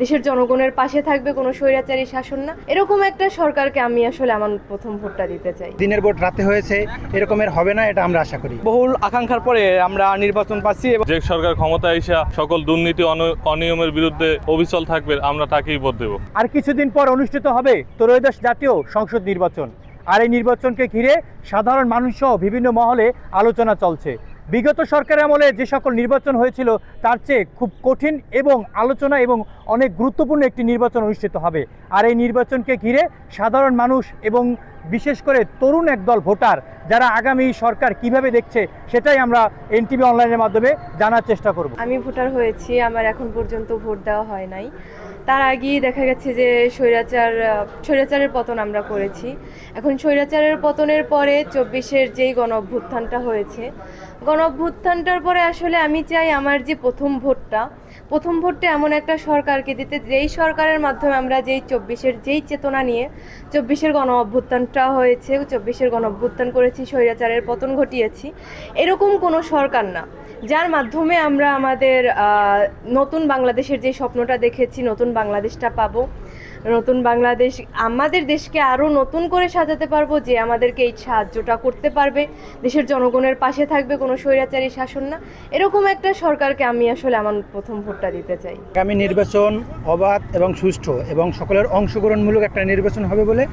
দেশের জনগণের পাশে থাকবে কোনো স্বৈরাচারী শাসন না। এরকম একটা সরকারকে আমি আসলে আমার প্রথম ভোটটা দিতে চাই। দিনের ভোট রাতে হয়েছে এরকমের হবে না এটা আমরা আশা করি। বহুল আকাঙ্ক্ষার পরে আমরা নির্বাচন পাচ্ছি যে সরকার ক্ষমতায় এসে সকল দুর্নীতি অন- অনিয়মের বিরুদ্ধে অবিচল থাকবে আমরা তাকেই ভোট দেবো। আর কিছুদিন পর অনুষ্ঠিত হবে ত্রয়োদশ জাতীয় সংসদ নির্বাচন। আর এই নির্বাচনকে ঘিরে সাধারণ মানুষ সহ বিভিন্ন মহলে আলোচনা চলছে। বিগত সরকারের আমলে যে সকল নির্বাচন হয়েছিল, তার চেয়ে খুব কঠিন এবং আলোচনা এবং অনেক গুরুত্বপূর্ণ একটি নির্বাচন অনুষ্ঠিত হবে। আর এই নির্বাচনকে ঘিরে সাধারণ মানুষ এবং বিশেষ করে তরুণ একদল ভোটার, যারা আগামী সরকার কীভাবে দেখছে, সেটাই আমরা এনটিভি অনলাইনের মাধ্যমে জানার চেষ্টা করব। আমি ভোটার হয়েছি, আমার এখন পর্যন্ত ভোট দেওয়া হয় নাই। তার আগেই দেখা গেছে যে স্বৈরাচার, স্বৈরাচারের পতন আমরা করেছি। এখন স্বৈরাচারের পতনের পরে চব্বিশের যেই গণ অভ্যুত্থানটা হয়েছে গণ অভ্যুত্থানটার পরে আসলে আমি চাই আমার যে প্রথম ভোটটা প্রথম ভোটটা এমন একটা সরকারকে দিতে, যেই সরকারের মাধ্যমে আমরা যেই চব্বিশের যেই চেতনা নিয়ে চব্বিশের গণ অভ্যুত্থানটা হয়েছে, চব্বিশের গণ অভ্যুত্থান করেছি, স্বৈরাচারের পতন ঘটিয়েছি, এরকম কোনো সরকার না। যার মাধ্যমে আমরা আমাদের নতুন বাংলাদেশের যে স্বপ্নটা দেখেছি, নতুন বাংলাদেশটা পাবো নতুন বাংলাদেশ, আমাদের দেশকে আরও নতুন করে সাজাতে পারব যে আমাদেরকে এই সাহায্যটা করতে পারবে। দেশের জনগণের পাশে থাকবে, কোনো স্বৈরাচারী শাসন না। এরকম একটা সরকারকে আমি আসলে আমার প্রথম ভোটটা দিতে চাই। আগামী নির্বাচন অবাধ এবং সুষ্ঠু এবং সকলের অংশগ্রহণমূলক একটা নির্বাচন হবে বলে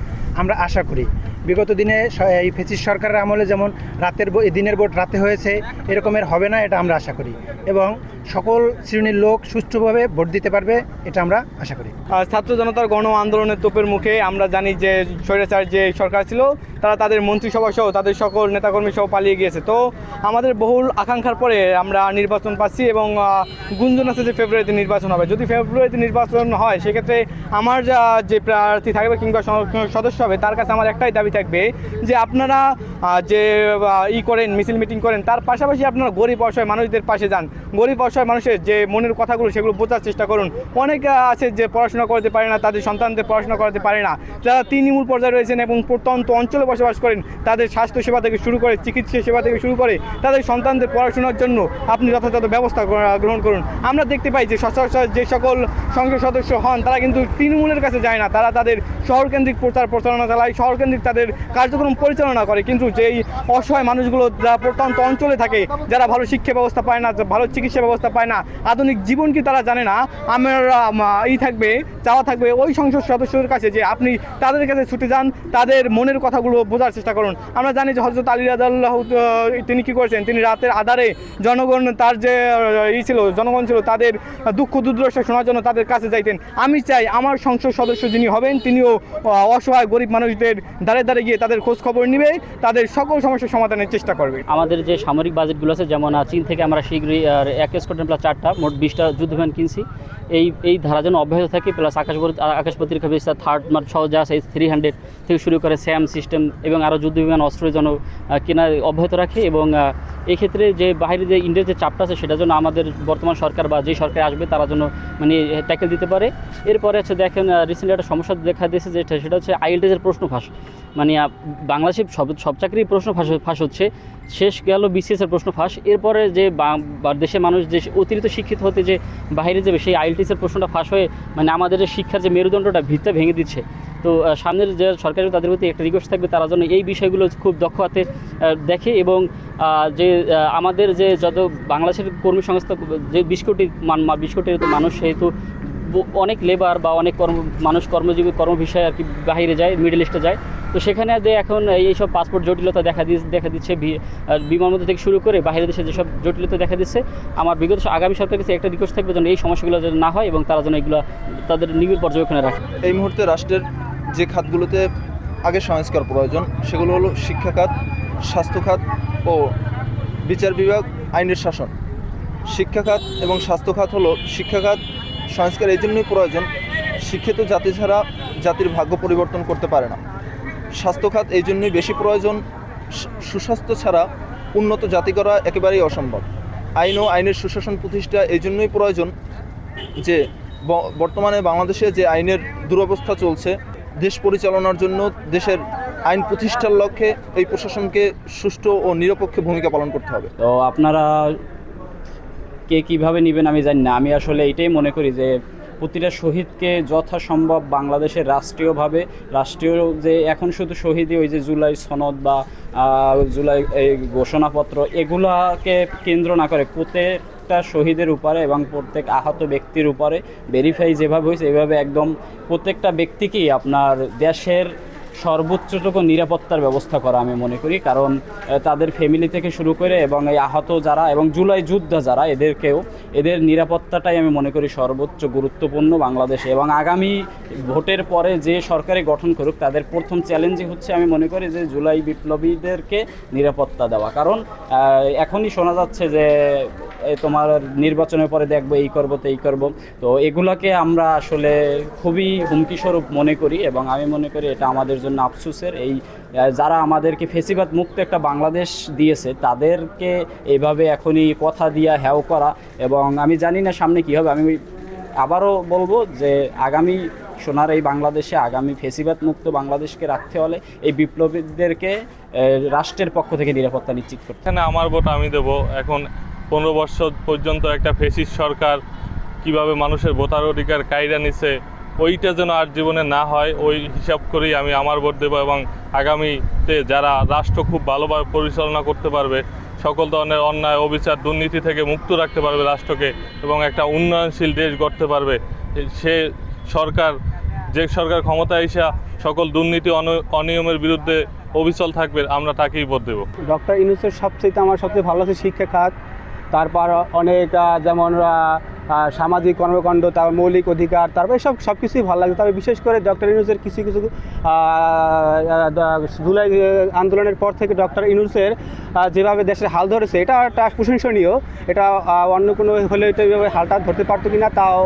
আমরা আশা করি। বিগত দিনে এই ফেসিস সরকারের আমলে যেমন রাতের দিনের ভোট রাতে হয়েছে, এরকমের হবে না, এটা আমরা আশা করি। এবং সকল শ্রেণির লোক সুষ্ঠুভাবে ভোট দিতে পারবে, এটা আমরা আশা করি। ছাত্র জনতার গণ আন্দোলনের তোপের মুখে আমরা জানি যে স্বৈরাচার যে সরকার ছিল, তারা তাদের মন্ত্রিসভা সহ তাদের সকল নেতাকর্মী সহ পালিয়ে গিয়েছে। তো আমাদের বহুল আকাঙ্ক্ষার পরে আমরা নির্বাচন পাচ্ছি এবং গুঞ্জন আছে যে ফেব্রুয়ারিতে নির্বাচন হবে। যদি ফেব্রুয়ারিতে নির্বাচন হয়, সেক্ষেত্রে আমার যা যে প্রার্থী থাকবে কিংবা সদস্য হবে, তার কাছে আমার একটাই দাবি থাকবে যে আপনারা যে ই করেন, মিছিল মিটিং করেন, তার পাশাপাশি আপনারা গরিব অসহায় মানুষদের পাশে যান। গরিব অসহায় মানুষের যে মনের কথাগুলো সেগুলো বোঝার চেষ্টা করুন। অনেকে আছে যে পড়াশোনা করতে পারে না, তাদের সন্তানদের পড়াশোনা করাতে পারে না। যারা তৃণমূল পর্যায়ে রয়েছেন এবং প্রত্যন্ত অঞ্চলে বসবাস করেন, তাদের স্বাস্থ্য সেবা থেকে শুরু করে, চিকিৎসা সেবা থেকে শুরু করে, তাদের সন্তানদের পড়াশোনার জন্য আপনি যথাযথ ব্যবস্থা গ্রহণ করুন। আমরা দেখতে পাই যে সচরাচর যে সকল সংসদ সদস্য হন, তারা কিন্তু তৃণমূলের কাছে যায় না। তারা তাদের শহরকেন্দ্রিক প্রচার প্রচারণা চালায়, শহরকেন্দ্রিক তাদের কার্যক্রম পরিচালনা করে। কিন্তু যেই অসহায় মানুষগুলো যারা প্রত্যন্ত অঞ্চলে থাকে, যারা ভালো শিক্ষা ব্যবস্থা পায় না, ভালো চিকিৎসা ব্যবস্থা পায় না। আধুনিক জীবন কি তারা জানে না? আমার আম, ই থাকবে চাওয়া থাকবে ওই সংসদ সদস্যদের কাছে যে আপনি তাদের কাছে ছুটে যান তাদের মনের কথাগুলো বোঝার চেষ্টা করুন। আমরা জানি যে হজরত আলী রাজাল্লাহ তিনি কি করেছেন? তিনি রাতের আধারে জনগণ তার যে ই ছিল জনগণ ছিল তাদের দুঃখ দুর্দশা শোনার জন্য তাদের কাছে যাইতেন। আমি চাই আমার সংসদ সদস্য যিনি হবেন তিনিও অসহায় গরিব মানুষদের দ্বারে দ্বারে গিয়ে তাদের খোঁজ খবর নিবে তাদের সকল সমস্যার সমাধানের চেষ্টা করবে। আমাদের যে সামরিক বাজেটগুলো আছে যেমন চীন থেকে আমরা শীঘ্রই এক প্লাস চারটা, মোট বিশটা যুদ্ধ বিমান কিনছি। এই এই ধারা যেন অব্যাহত থাকে প্লাস আকাশ আকাশ প্রতিরক্ষা ব্যবস্থা থার্ড মার্ক ছ যা আছে থ্রি হান্ড্রেড থেকে শুরু করে স্যাম সিস্টেম এবং আরও যুদ্ধবিমান অস্ত্র যেন কেনা অব্যাহত রাখে এবং আহ, এই ক্ষেত্রে যে বাইরে যে ইন্ডিয়ার যে চাপটা আছে সেটা যেন আমাদের বর্তমান সরকার বা যে সরকার আসবে তারা যেন মানে ট্যাকেল দিতে পারে। এরপরে হচ্ছে দেখেন রিসেন্টলি একটা সমস্যা দেখা দিয়েছে যে সেটা হচ্ছে আইএলটিএসের প্রশ্ন ফাঁস মানে বাংলাদেশে সব সব চাকরির প্রশ্ন ফাঁস ফাঁস হচ্ছে। শেষ গেল বিসিএস এর প্রশ্ন ফাঁস এরপরে যে দেশের মানুষ যে অতিরিক্ত শিক্ষিত হতে যে বাইরে যাবে সেই আইএলটিএস এর প্রশ্নটা ফাঁস হয়ে মানে আমাদের যে শিক্ষার যে মেরুদণ্ডটা ভিতটা ভেঙে দিচ্ছে। তো সামনের যে সরকারি তাদের প্রতি একটা রিকোয়েস্ট থাকবে, তারা যেন এই বিষয়গুলো খুব দক্ষ হাতে দেখে এবং যে আমাদের যে যত বাংলাদেশের কর্মী সংস্থা, যে বিশ মা- বিশ কোটির তো মানুষ সেহেতু অনেক লেবার বা অনেক কর্ম, মানুষ কর্মজীবী কর্ম বিষয়ে আর কি বাইরে যায় মিডল ইস্টে যায়। তো সেখানে যে এখন এইসব পাসপোর্ট জটিলতা দেখা দিয়ে দেখা দিচ্ছে বিমানবন্দর থেকে শুরু করে বাইরের দেশে যেসব জটিলতা দেখা দিচ্ছে, আমার বিগত আগামী সরকারের কাছে একটা রিকোয়েস্ট থাকবে যেন এই সমস্যাগুলো যেন না হয় এবং তারা যেন এগুলো তাদের নিবিড় পর্যবেক্ষণে রাখে। এই মুহূর্তে রাষ্ট্রের যে খাতগুলোতে আগে সংস্কার প্রয়োজন, সেগুলো হলো শিক্ষা খাত, স্বাস্থ্য খাত ও বিচার বিভাগ, আইনের শাসন। শিক্ষা খাত এবং স্বাস্থ্য খাত হলো শিক্ষা খাত, সংস্কার এই জন্যই প্রয়োজন, শিক্ষিত জাতি ছাড়া জাতির ভাগ্য পরিবর্তন করতে পারে না। স্বাস্থ্য খাত এই জন্যই বেশি প্রয়োজন সুস্বাস্থ্য ছাড়া উন্নত জাতি করা একেবারেই অসম্ভব। আইন ও আইনের সুশাসন প্রতিষ্ঠা এই জন্যই প্রয়োজন যে বর্তমানে বাংলাদেশে যে আইনের দুরবস্থা চলছে দেশ পরিচালনার জন্য দেশের আইন প্রতিষ্ঠার লক্ষ্যে এই প্রশাসনকে সুষ্ঠু ও নিরপেক্ষ ভূমিকা পালন করতে হবে। তো আপনারা কে কীভাবে নেবেন আমি জানি না। আমি আসলে এটাই মনে করি যে প্রতিটা শহীদকে যথাসম্ভব বাংলাদেশের রাষ্ট্রীয়ভাবে, রাষ্ট্রীয় যে এখন শুধু শহীদই ওই যে জুলাই সনদ বা জুলাই এই ঘোষণাপত্র, এগুলাকে কেন্দ্র না করে প্রত্যেকটা শহীদের উপরে এবং প্রত্যেক আহত ব্যক্তির উপরে ভেরিফাই যেভাবে হয়েছে, এভাবে একদম প্রত্যেকটা ব্যক্তিকেই আপনার দেশের সর্বোচ্চটুকু নিরাপত্তার ব্যবস্থা করা আমি মনে করি। কারণ তাদের ফ্যামিলি থেকে শুরু করে এবং এই আহত যারা এবং জুলাই যোদ্ধা যারা, এদেরকেও এদের নিরাপত্তাটাই আমি মনে করি সর্বোচ্চ গুরুত্বপূর্ণ বাংলাদেশে। এবং আগামী ভোটের পরে যে সরকারি গঠন করুক, তাদের প্রথম চ্যালেঞ্জই হচ্ছে আমি মনে করি যে জুলাই বিপ্লবীদেরকে নিরাপত্তা দেওয়া। কারণ এখনই শোনা যাচ্ছে যে তোমার নির্বাচনের পরে দেখব, এই করব, তো এই করব। তো এগুলাকে আমরা আসলে খুবই হুমকিস্বরূপ মনে করি এবং আমি মনে করি এটা আমাদের জন্য আফসুসের। এই যারা আমাদেরকে ফেসিবাদ মুক্ত একটা বাংলাদেশ দিয়েছে, তাদেরকে এইভাবে এখনই কথা দিয়া হ্যাও করা এবং আমি জানি না সামনে কী হবে। আমি আবারও বলব যে আগামী সোনার এই বাংলাদেশে, আগামী ফেসিবাদ মুক্ত বাংলাদেশকে রাখতে হলে এই বিপ্লবীদেরকে রাষ্ট্রের পক্ষ থেকে নিরাপত্তা নিশ্চিত করতে। আমার ভোট আমি দেব। এখন পনেরো বছর পর্যন্ত একটা ফেসিস সরকার কীভাবে মানুষের ভোটার অধিকার কায়দা নিছে, ওইটা যেন আর জীবনে না হয়, ওই হিসাব করেই আমি আমার ভোট দেবো এবং আগামীতে যারা রাষ্ট্র খুব ভালোভাবে পরিচালনা করতে পারবে, সকল ধরনের অন্যায়, অবিচার, দুর্নীতি থেকে মুক্ত রাখতে পারবে রাষ্ট্রকে এবং একটা উন্নয়নশীল দেশ গড়তে পারবে। সে সরকার, যে সরকার ক্ষমতায় এসে সকল দুর্নীতি অন- অনিয়মের বিরুদ্ধে অবিচল থাকবে, আমরা তাকেই ভোট দেবো। ডক্টর ইউনুসের সবচেয়ে আমার সবচেয়ে ভালো আছে শিক্ষা খাত। তারপর অনেক যেমন সামাজিক কর্মকাণ্ড তার মৌলিক অধিকার, তারপর সব সব কিছুই ভালো লাগে তবে বিশেষ করে ডক্টর ইউনুসের কিছু কিছু জুলাই আন্দোলনের পর থেকে ডক্টর ইউনুসের যেভাবে দেশের হাল ধরেছে, এটা একটা প্রশংসনীয় এটা অন্য কোনো হলে এটা এইভাবে হালটা ধরতে পারতো কি না তাও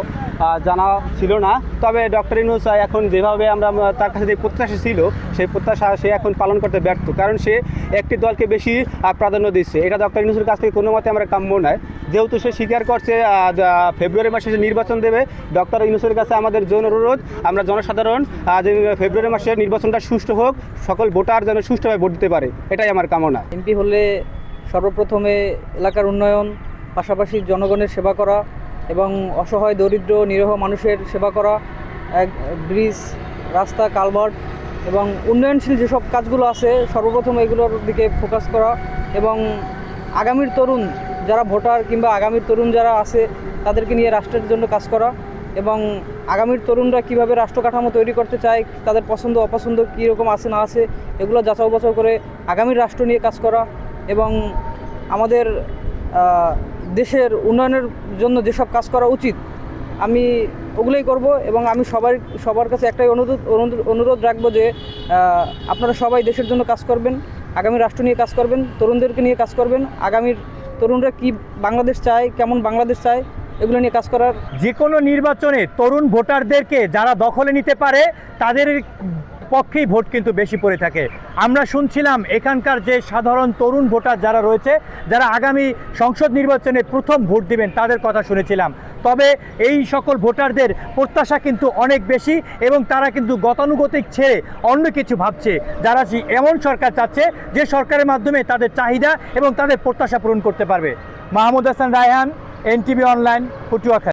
জানা ছিল না। তবে ডক্টর ইউনুস আহ, এখন যেভাবে আমরা তার কাছে যে প্রত্যাশা ছিল সেই প্রত্যাশা সে এখন পালন করতে ব্যর্থ। কারণ সে একটি দলকে বেশি প্রাধান্য দিচ্ছে। এটা ডক্টর ইনুসের কাছ থেকে কোনো মতে আমরা কাম্য নয়। যেহেতু সে স্বীকার করছে ফেব্রুয়ারি মাসে সে নির্বাচন দেবে ডক্টর ইনুসের কাছে আমাদের জন অনুরোধ আমরা জনসাধারণ যে ফেব্রুয়ারি মাসে নির্বাচনটা সুষ্ঠু হোক সকল ভোটার যেন সুষ্ঠুভাবে ভোট দিতে পারে। এটাই আমার কামনা এমপি হলে সর্বপ্রথমে এলাকার উন্নয়ন পাশাপাশি জনগণের সেবা করা এবং অসহায়, দরিদ্র, নিরহ মানুষের সেবা করা, এক ব্রিজ, রাস্তা, কালভার্ট এবং উন্নয়নশীল যেসব কাজগুলো আছে, সর্বপ্রথম এগুলোর দিকে ফোকাস করা এবং আগামীর তরুণ যারা ভোটার কিংবা আগামীর তরুণ যারা আছে, তাদেরকে নিয়ে রাষ্ট্রের জন্য কাজ করা এবং আগামীর তরুণরা কীভাবে রাষ্ট্র কাঠামো তৈরি করতে চায়, তাদের পছন্দ, অপছন্দ কীরকম আছে, না আছে, এগুলো যাচাই বাছাই করে আগামীর রাষ্ট্র নিয়ে কাজ করা এবং আমাদের দেশের উন্নয়নের জন্য যেসব কাজ করা উচিত, আমি ওগুলোই করব এবং আমি সবার সবার কাছে একটাই অনুরোধ, অনুরোধ- রাখব যে আপনারা সবাই দেশের জন্য কাজ করবেন, আগামী রাষ্ট্র নিয়ে কাজ করবেন, তরুণদেরকে নিয়ে কাজ করবেন, আগামীর তরুণরা কি বাংলাদেশ চায়, কেমন বাংলাদেশ চায়, এগুলো নিয়ে কাজ করার যে কোনো নির্বাচনে তরুণ ভোটারদেরকে যারা দখলে নিতে পারে, তাদের পক্ষেই ভোট কিন্তু বেশি পড়ে থাকে। আমরা শুনছিলাম এখানকার যে সাধারণ তরুণ ভোটার যারা রয়েছে, যারা আগামী সংসদ নির্বাচনে প্রথম ভোট দিবেন, তাদের কথা শুনেছিলাম। তবে এই সকল ভোটারদের প্রত্যাশা কিন্তু অনেক বেশি এবং তারা কিন্তু গতানুগতিক ছেড়ে অন্য কিছু ভাবছে। যারা এমন সরকার চাচ্ছে, যে সরকারের মাধ্যমে তাদের চাহিদা এবং তাদের প্রত্যাশা পূরণ করতে পারবে। Mahmud Hasan Raihan, NTV online, Patuakhali.